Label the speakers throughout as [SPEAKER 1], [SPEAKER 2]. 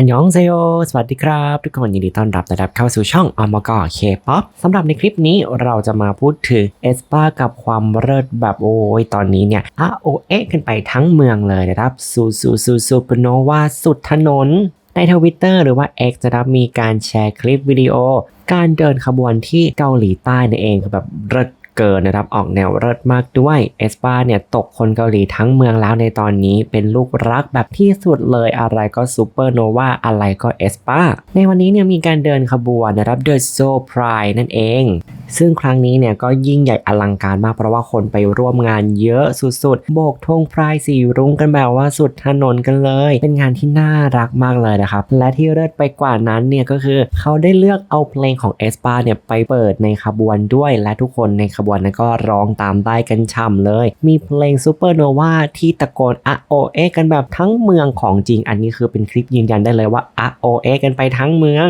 [SPEAKER 1] อันยองเซโยสวัสดีครับ ทุกคนยินดีต้อนรับนะครับเข้าสู่ช่องอมกอเคป๊อปสำหรับในคลิปนี้เราจะมาพูดถึงเอสปากับความเลิศแบบโอ้ยตอนนี้เนี่ยอะโอเอะกันไปทั้งเมืองเลยนะครับซูซูซูซูปโนวาสุดถนนในทวิตเตอร์หรือว่า X นะรับมีการแชร์คลิปวิดีโอ การเดินขบวนที่เกาหลีใต้นั่นเองคือแบบเลิศ เกินนะครับออกแนวเลิศมากด้วยเอสปาเนี่ยตกคนเกาหลีทั้งเมืองแล้วในตอนนี้เป็นลูกรักแบบที่สุดเลยอะไรก็ซูเปอร์โนวาอะไรก็เอสปาในวันนี้เนี่ยมีการเดินขบวนนะครับเดอะโซ่พรายนั่นเอง ซึ่งครั้งนี้เนี่ยก็ยิ่งใหญ่อลังการมากเพราะว่าคนไปร่วมงานเยอะสุดๆ โบกธงพรายสีรุ้งกันแบบว่าสุดถนนกันเลย เป็นงานที่น่ารักมากเลยนะครับ และที่เลิศไปกว่านั้นเนี่ยก็คือเขาได้เลือกเอาเพลงของเอสปาเนี่ยไปเปิดในขบวนด้วย และทุกคนในขบวนนั้นก็ร้องตามได้กันช่ำเลย มีเพลงซูเปอร์โนวาที่ตะโกนอะโอเอกันแบบทั้งเมืองของจริง อันนี้คือเป็นคลิปยืนยันได้เลยว่าอะโอเอกันไปทั้งเมือง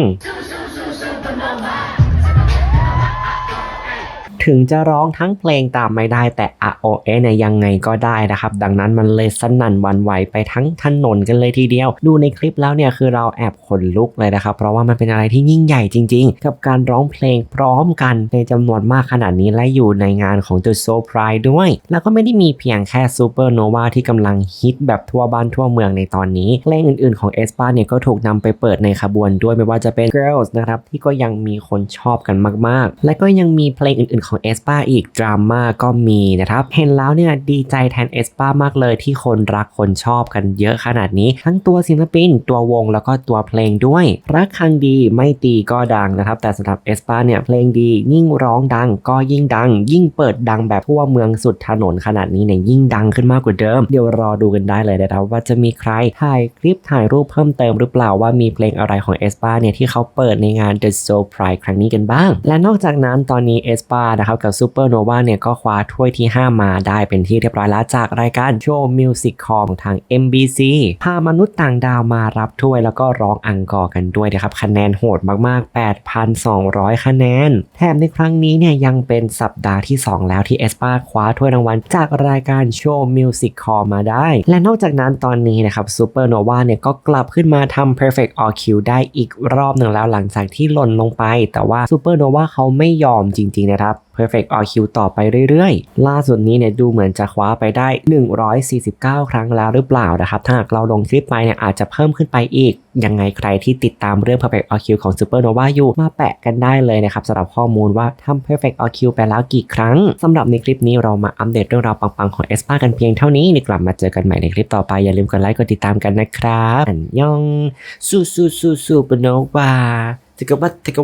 [SPEAKER 1] ถึงจะร้องทั้งเพลงตามไม่ได้แต่ ROA เนี่ยยังไงก็ได้นะครับ ดังนั้นมันเลยสนั่นวันไหวไปทั้งถนนกันเลยทีเดียว ดูในคลิปแล้วเนี่ยคือเราแอบขนลุกเลยนะครับ เพราะว่ามันเป็นอะไรที่ยิ่งใหญ่จริง ๆ กับการร้องเพลงพร้อมกันในจำนวนมากขนาดนี้และอยู่ในงานของ The Soul Pride ด้วย แล้วก็ไม่ได้มีเพียงแค่ Supernova ที่กำลังฮิตแบบทั่วบ้านทั่วเมืองในตอนนี้เพลงอื่นๆของ e s p a เนี่ยก็ถูกนำไปเปิดในขบวนด้วยไม่ว่าจะเป็น Girls นะครับที่ก็ยังมีคนชอบกันมากๆ และก็ยังมีเพลงอื่นๆของ e s p a อีกดราม่าก็มีนะครับ เห็นแล้วเนี่ยดีใจแทน e s p a มากเลยที่คนรักคนชอบกันเยอะขนาดนี้ ทั้งตัวศิลปิน ตัววงแล้วก็ตัวเพลงด้วย รักครั้งดีไม่ตีก็ดังนะครับ แต่สำหรับ e s p a เนี่ยเพลงดียิ่งร้องดังก็ยิ่งดัง ยิ่งเปิดดังแบบทั่วเมืองสุดถนนขนาดนี้เนี่ยยิ่งดังขึ้นมากกว่าเดิม เดี๋ยวรอดูกันได้เลยนะครับว่าจะมีใครถ่ายคลิปถ่ายรูปเพิ่มเติมหรือเปล่าว่ามีเพลงอะไรของ e s p a เนี่ยที่เขาเปิดในงาน The Soul Pride ครั้งนี้กันบ้าง และนอกจากนั้นตอนนี้ e s p a นะครับกับ Supernova เนี่ยก็คว้าถ้วยที่ 5 มาได้เป็นที่เรียบร้อยแล้วจากรายการโชว์มิวสิกคอของทาง MBC พามนุษย์ต่างดาวมารับถ้วยแล้วก็ร้องอังกอร์กันด้วยนะครับ คะแนนโหดมากๆ 8,200 คะแนน แถมในครั้งนี้เนี่ยยังเป็นสัปดาห์ที่ 2 แล้วที่เอสปาคว้าถ้วยรางวัลจากรายการโชว์มิวสิกคอมาได้ และนอกจากนั้นตอนนี้นะครับซูเปอร์โนวาเนี่ยก็กลับขึ้นมาทำ Perfect All Q ได้อีกรอบหนึ่งแล้วหลังจากที่หล่นลงไป แต่ว่าซูเปอร์โนวาเขาไม่ยอมจริง ๆ นะครับ Perfect All Q ต่อไปเรื่อยๆ ล่าสุดนี้เนี่ยดูเหมือนจะคว้าไปได้ 149 ครั้งแล้วหรือเปล่านะครับถ้าหากเราลงคลิปไปเนี่ยอาจจะเพิ่มขึ้นไปอีก ยังไงใครที่ติดตามเรื่อง Perfect All Q ของ Supernova อยู่มาแปะกันได้เลยนะครับสำหรับข้อมูลว่าทำ Perfect All Q ไปแล้วกี่ครั้งสำหรับในคลิปนี้เรามาอัปเดตเรื่องราวปังๆของ e s p a กันเพียงเท่านี้เดี๋ยวกลับมาเจอกันใหม่ในคลิปต่อไปอย่าลืมกดไลค์กดติดตามกันนะครับอันยองสู้สู้สู้สู้ปโนวาถึงกับว่าถึงกั